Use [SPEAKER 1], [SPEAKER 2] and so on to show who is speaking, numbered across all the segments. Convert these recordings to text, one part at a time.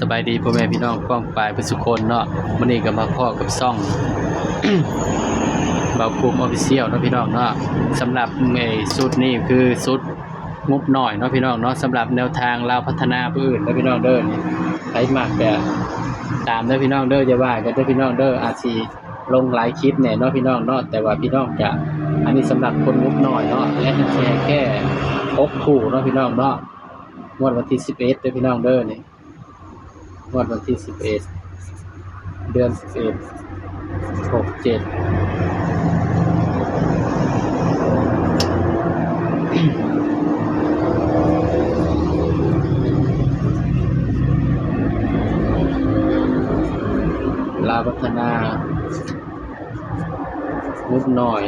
[SPEAKER 1] สบายดีพ่อแม่พี่น้องกว้างปลายเพื่อสุคนเนาะมื้อนี้ก็มาพ่อกับซ่องบากลุ่มออฟฟิเชียลเนาะพี่น้องเนาะสำหรับไอ้สุดนี้คือสุดงบหน่อยเนาะพี่น้องเนาะสำหรับแนวทางเราพัฒนาผู้อื่นเนาะพี่น้องเด้อนี่ใครมากแต่ตามเด้อพี่น้องเด้ออย่าว่ากันเด้อพี่น้องเด้ออาจสิลงหลายคลิปแหน่ยเนาะพี่น้องเนาะแต่ว่าพี่น้องจะอันนี้สำหรับคนงบหน่อยเนาะและแชร์แค่หกคู่เนาะพี่น้องเนาะงวดวันที่11เด้อพี่น้องเด้อนี่ งวดวันที่สิบเอ็ดเดือนสิบเอ็ดหกเจ็ดลาวพัฒนานุดหน่อย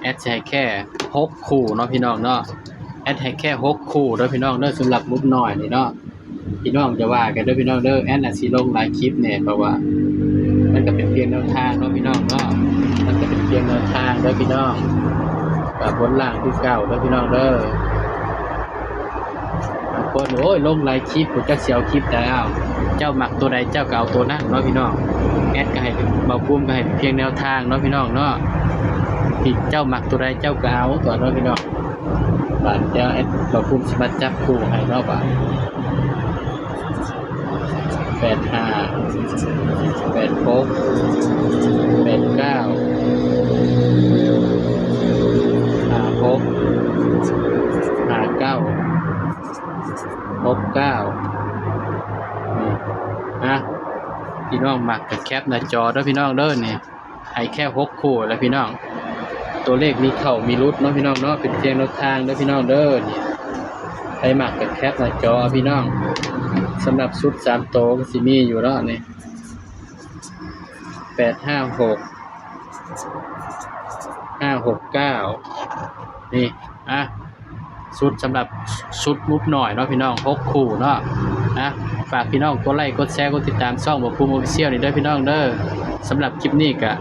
[SPEAKER 1] แอดใช้แค่หกคู่เนาะพี่น้องเนาะแอดให้แค่หกคู่เด้อพี่น้องเด้อสำหรับนุดหน่อยนี่เนาะ พี่น้องจะว่ากันด้อพี่น้องเด้อแอนอาจสิลงหลายคลิปเนี่ยเพราะว่า มันก็เป็นเพียงแนวทางเนาะพี่น้องเนาะมันก็เป็นเพียงแนวทางเด้อพี่น้องกับบนล่างที่เก่าเด้อพี่น้องเด้อบางคนโอ้ยลงหลายคลิปผมจะเสียวคลิปแต่อ้าวเจ้าหมักตัวใดเจ้าเก็เอาตัวนั้นเนาะพี่น้องแอดก็ให้เบาพุ่มก็ให้เพียงแนวทางเนาะพี่น้องเนาะที่เจ้าหมักตัวใดเจ้าเก็เอาตัวเนาะพี่น้อง บาดเจ้าแอดเบาพุ่มสมาจับคู่ให้เนาะบาดแปดห้าแปดหกแปดเก้าห้าหกห้าเก้าหกเก้านี่ฮะพี่น้องมักกับแคปหน้าจอด้อพี่น้องเด้อนี่ให้แค่หกคู่แล้วพี่น้อง ตัวเลขมีเข่ามีรุดเนาะพี่น้องเนาะเป็นเพียงแนวทางเด้อพี่น้องเด้อนี่ใครมักกับแคปหน้าจอพี่น้องสำหรับชุดสามโตวก็สิมีอยู่แล้วนี่แปดห้าหกห้าหกเก้านี่อะชุดสำหรับชุดมุกหน่อยเนาะพี่น้องหกคู่เนาะนะฝากพี่น้องกดไลค์กดแชร์กดติดตามช่องบอกภูมิออฟิเชียลนี่ด้อพี่น้องเด้อ สำหรับคลิปนี้ก็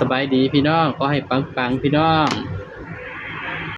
[SPEAKER 1] สบายดีพี่น้องขอให้ปังๆพี่น้อง